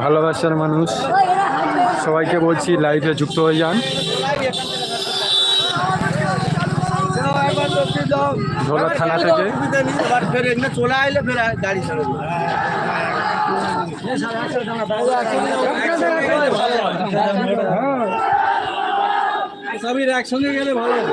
ভালোবাসার মানুষ। সবাইকে বলছি লাইভে যুক্ত হয়ে যান। ধোলা থানা থেকে। চলে আসলে গাড়ি সবই একসঙ্গে গেলে ভালো হবে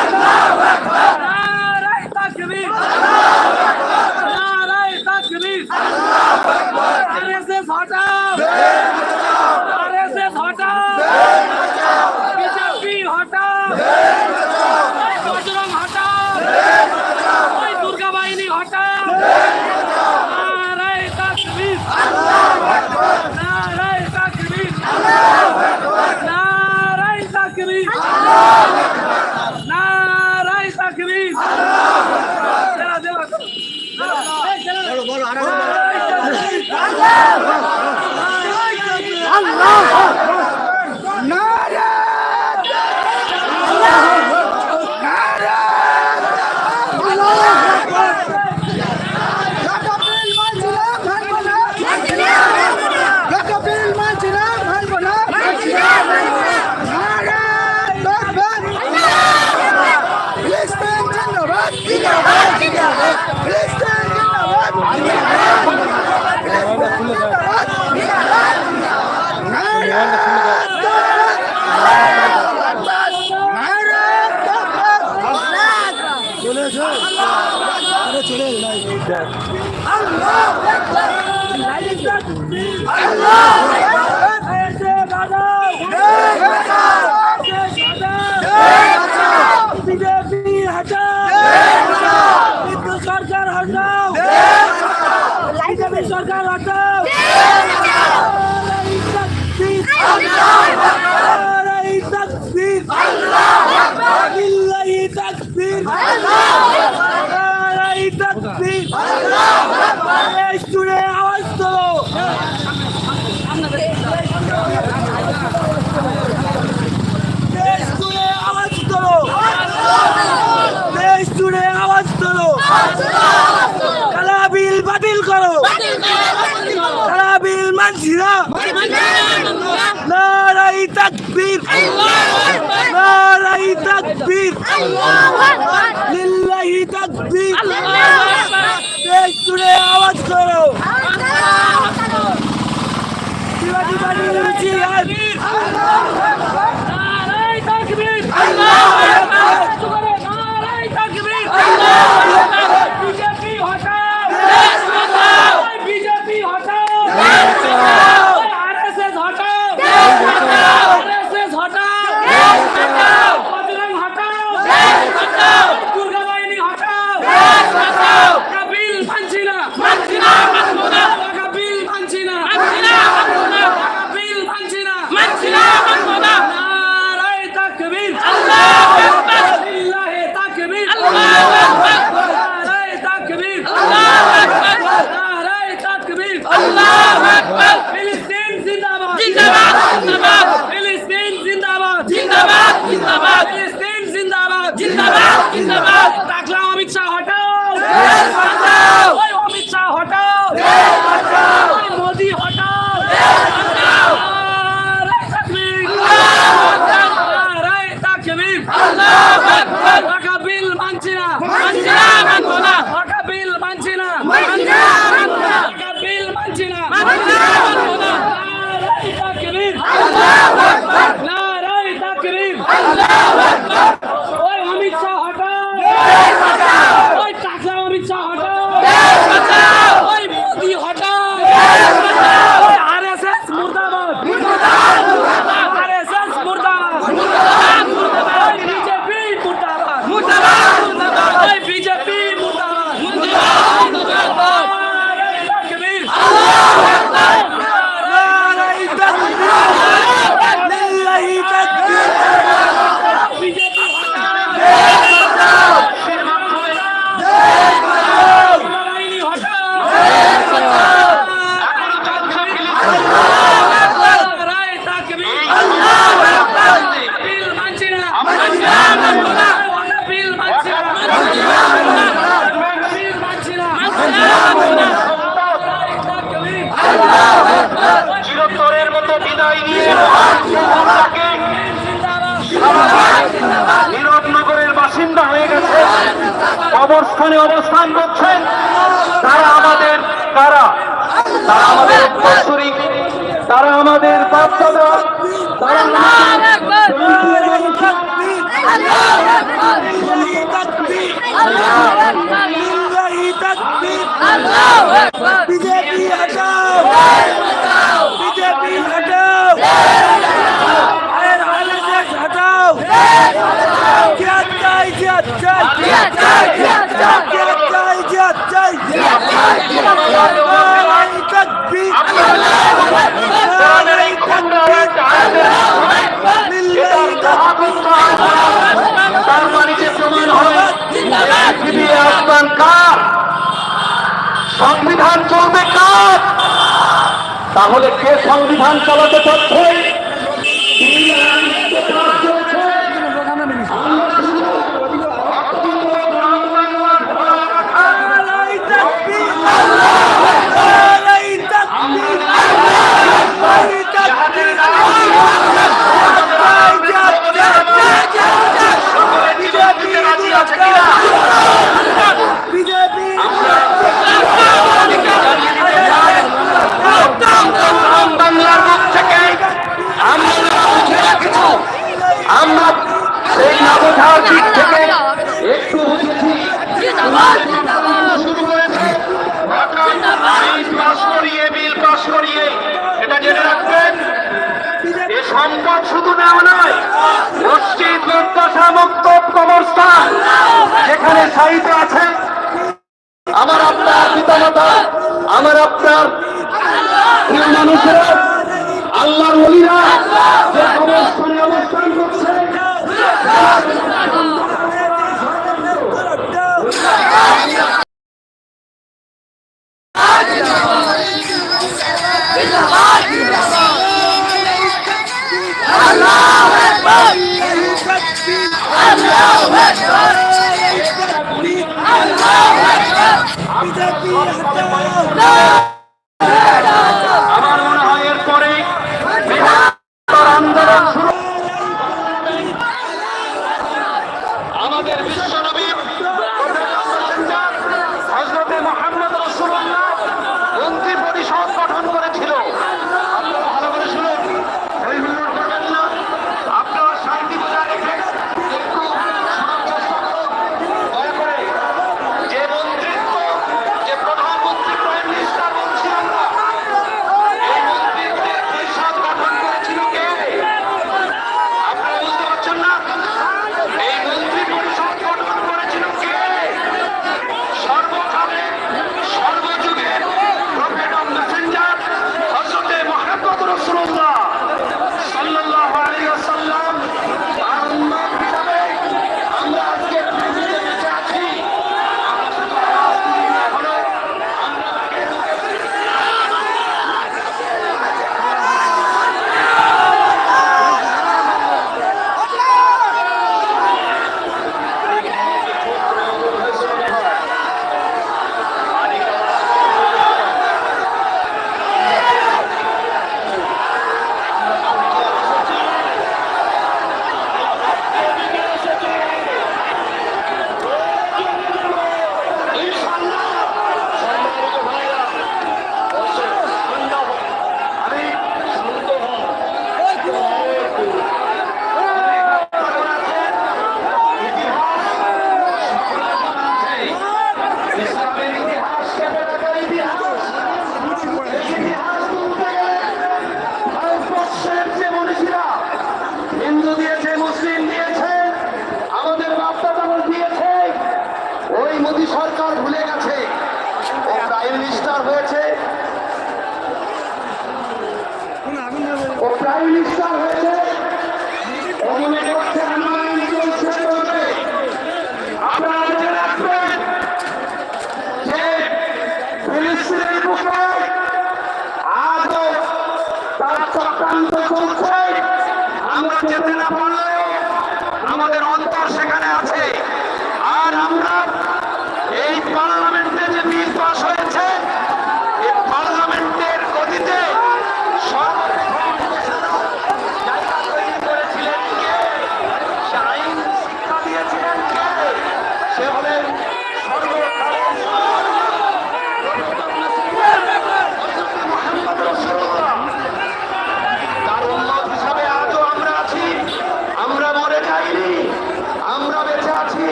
আল্লাহু আকবার এই সরকার হটাও এই মাঝিরা নারাই তাকবীর। নারাই তাকবীর। লিল্লাহি তাকবীর। দেশ জুড়ে আওয়াজ করো। শিবাজি বাণী নারাই তাকবীর। আল্লাহু আকবার। নারাই তাকবীর আল্লাহু আকবার। বিজেপি হটাও। দেয়নি নীরবনগরের বাসিন্দা হয়ে গেছে। অবস্থানে অবস্থান করছেন। তারা আমাদের তারা তারা আমাদের বাৎসরিক তারা আমাদের বাচ্চারা বিজেপি সংবিধান চলবে কাজ তাহলে কে সংবিধান চালাতে চাচ্ছে? সম্পদ শুধু নেওয়া নয়, মসজিদ মাদ্রাসা মক্তব কবরস্থান, যেখানে সাহিত্য আছে। আমার আপনার পিতামাতা, আমার আপনার মানুষেরা, আল্লাহর অলিরা যে কবরস্থানে অবস্থান করছে বিজেপি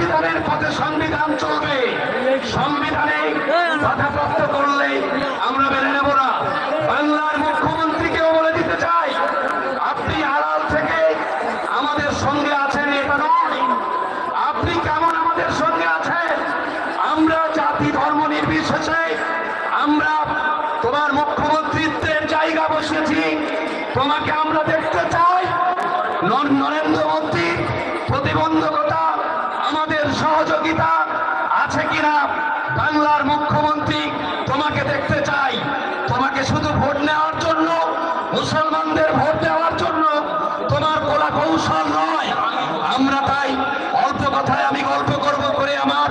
সংবিধানের পথে সংবিধান চলবে। সংবিধানে বাধাপ্রাপ্ত করলে আমরা তোমাকে শুধু ভোট নেওয়ার জন্য, মুসলমানদের ভোট দেওয়ার জন্য তোমার কলা কৌশল নয়। আমরা তাই অল্প কথায় আমি গল্প করব করে আমার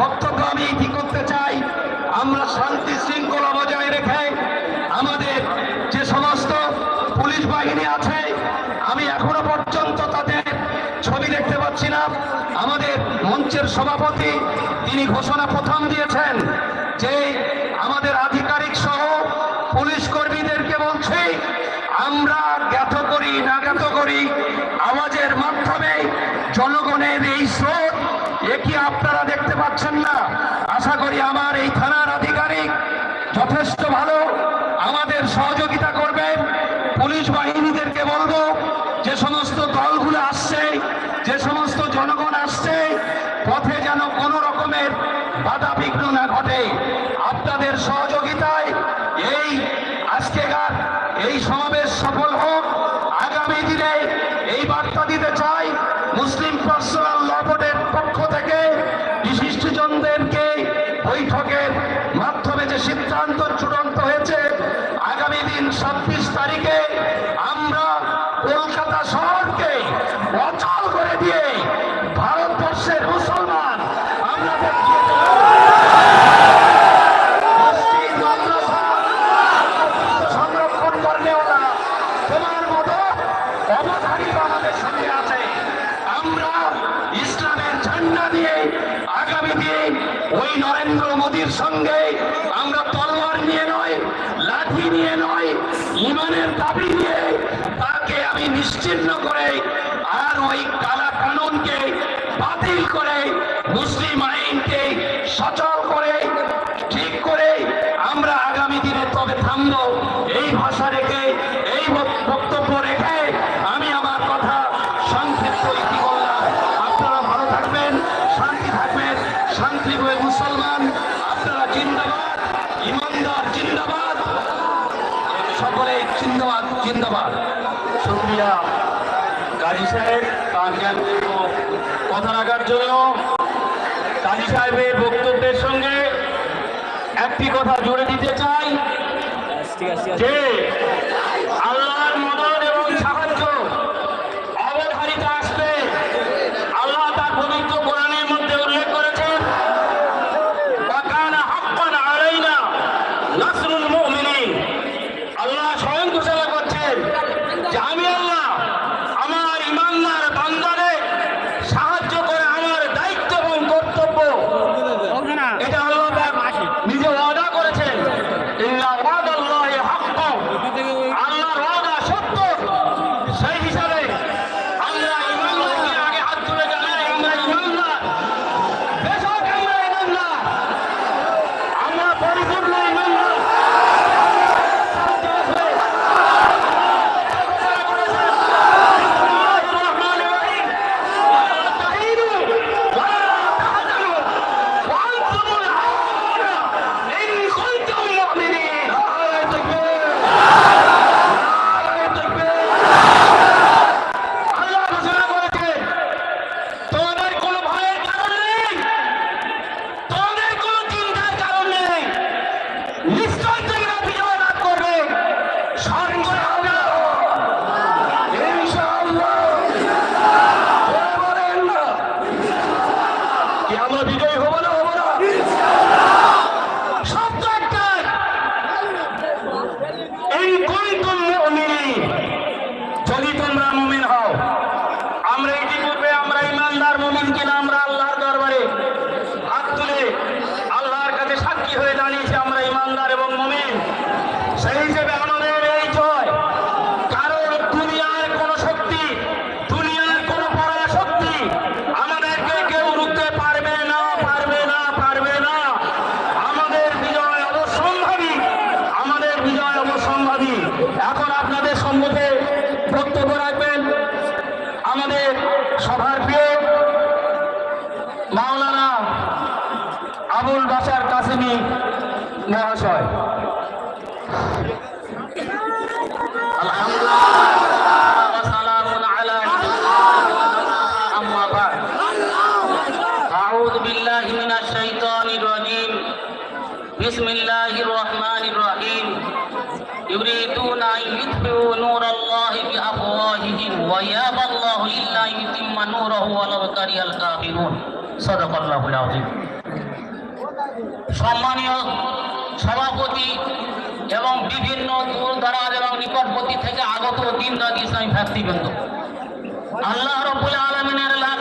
বক্তব্য আমি ইতি করতে চাই, আমরা শান্তি শৃঙ্খলা বজায় রেখে আমাদের যে সমস্ত পুলিশ বাহিনী আছে, আমি এখনও পর্যন্ত তাদের ছবি দেখতে পাচ্ছি না। আমাদের মঞ্চের সভাপতি, তিনি ঘোষণা প্রথম দিয়েছেন। জনগণের এই শ্রম নিশ্চিন্ন করে আর ওই কালা কানুনকে বাতিল করে মুসলিম আইনকে সচল আপনাদের সঙ্গে একটি কথা জুড়ে দিতে চাই। যে Seja بسم الله الرحمن الرحيم يريدون أن يطفئوا نور الله بأفواههم ويابى الله إلا أن يتم نوره ولو كره الكافرون صدق الله العظيم সম্মানীয় সভাপতি এবং বিভিন্ন দূর দরাজ এবং নিকটবর্তী থেকে আগত দিন রাত ইসলামী ভ্রাতৃবৃন্দ আল্লাহ রব্বুল আলমিনের লাখ